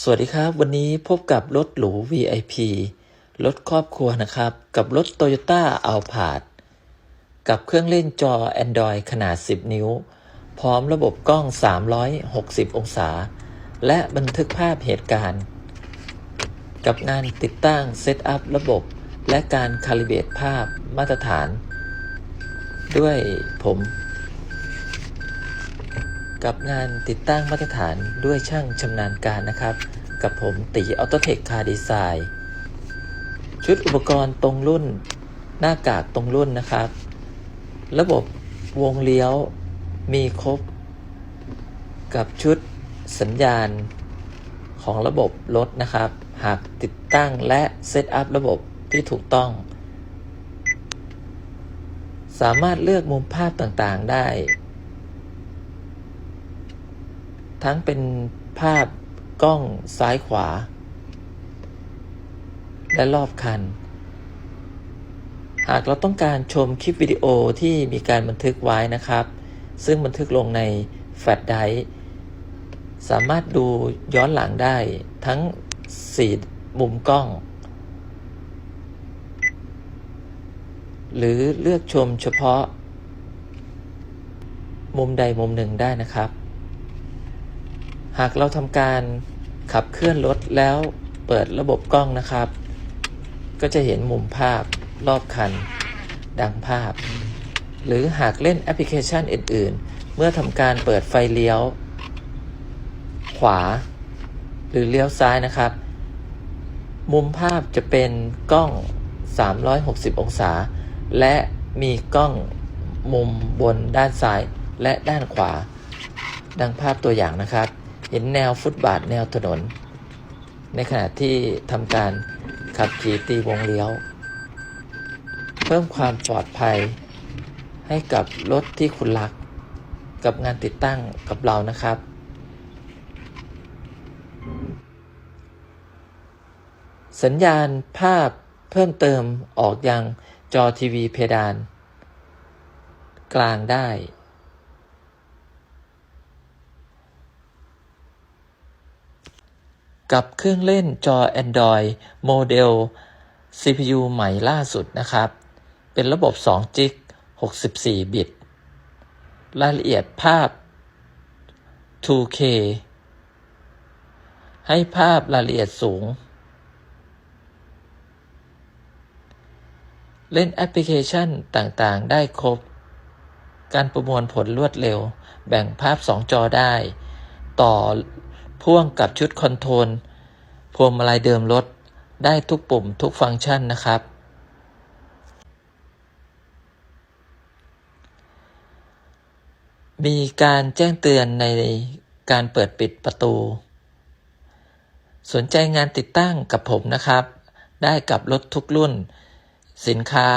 สวัสดีครับ วันนี้พบกับรถหรู VIP รถครอบครัวนะครับ กับรถ Toyota a l p a r d กับเครื่องเล่นจอ Android ขนาด 10 นิ้ว พร้อมระบบกล้อง 360 องศา และบันทึกภาพเหตุการณ์ กับงานติดตั้งเซตอัพระบบ และการคาลิเบตภาพมาตรฐาน ด้วยผม กับงานติดตั้งมาตรฐานด้วยช่างชำนาญการนะครับ กับผมตีออโตเทคคาร์ดีไซน์ชุดอุปกรณ์ตรงรุ่น หน้ากากตรงรุ่นนะครับ ระบบวงเลี้ยวมีครบ กับชุดสัญญาณของระบบรถนะครับ หากติดตั้งและเซตอัพระบบที่ถูกต้อง สามารถเลือกมุมภาพต่างๆได้ ทั้งเป็นภาพกล้องซ้ายขวา และรอบคัน หากเราต้องการชมคลิปวิดีโอที่มีการบันทึกไว้นะครับ ซึ่งบันทึกลงในแฟลชไดร์สามารถดูย้อนหลังได้ทั้ง4มุมกล้อง หรือเลือกชมเฉพาะ มุมใดมุมหนึ่งได้นะครับ หากเราทำการขับเคลื่อนรถแล้วเปิดระบบกล้องนะครับ ก็จะเห็นมุมภาพรอบคัน ดังภาพ หรือหากเล่นแอปพลิเคชันอื่น ๆ เมื่อทำการเปิดไฟเลี้ยว ขวา หรือเลี้ยวซ้ายนะครับ มุมภาพจะเป็นกล้อง 360 องศา และมีกล้องมุมบนด้านซ้ายและด้านขวา ดังภาพตัวอย่างนะครับ เห็นแนวฟุตบาทแนวถนน ในขณะที่ทำการขับขี่ตีวงเลี้ยว เพิ่มความปลอดภัยให้กับรถที่คุณรัก กับงานติดตั้งกับเรานะครับ สัญญาณภาพเพิ่มเติมออกยังจอทีวีเพดาน กลางได้ กับเครื่องเล่นจอ Android โมเดล CPU ใหม่ล่าสุดนะครับ เป็นระบบ2จิก64 บิต รายละเอียดภาพ 2K ให้ภาพรายละเอียดสูง เล่นแอปพลิเคชันต่างๆ ได้ครบ การประมวลผลรวดเร็ว แบ่งภาพ 2 จอได้ ต่อ พ่วงกับชุดคอนโทรลพวงมาลัยเดิมรถได้ทุกปุ่มทุกฟังก์ชันนะครับ มีการแจ้งเตือนในการเปิดปิดประตู สนใจงานติดตั้งกับผมนะครับ ได้กับรถทุกรุ่น สินค้า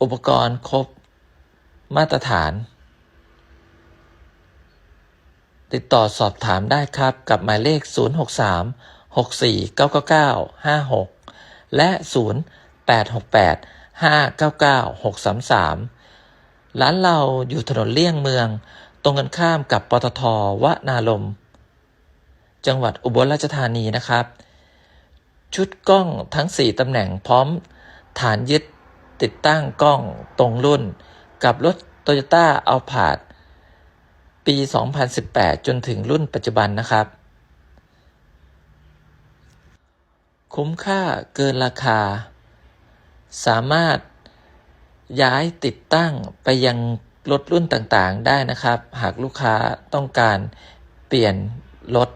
อุปกรณ์ครบ มาตรฐาน ติดต่อสอบถามได้ครับกับหมายเลข 063 64 999 56 และ 0868 599 633 ร้านเราอยู่ถนนเลี่ยงเมือง ตรงกันข้ามกับปตทวนาลม จังหวัดอุบลราชธานีนะครับ ชุดกล้องทั้ง 4 ตำแหน่งพร้อม ฐานยึดติดตั้งกล้องตรงรุ่น กับรถ Toyota Alphard ปี 2018 จนถึงรุ่นปัจจุบันนะครับ คุ้มค่าเกินราคา สามารถย้ายติดตั้งไปยังรถรุ่นต่างๆ ได้นะครับ หากลูกค้าต้องการเปลี่ยนรถ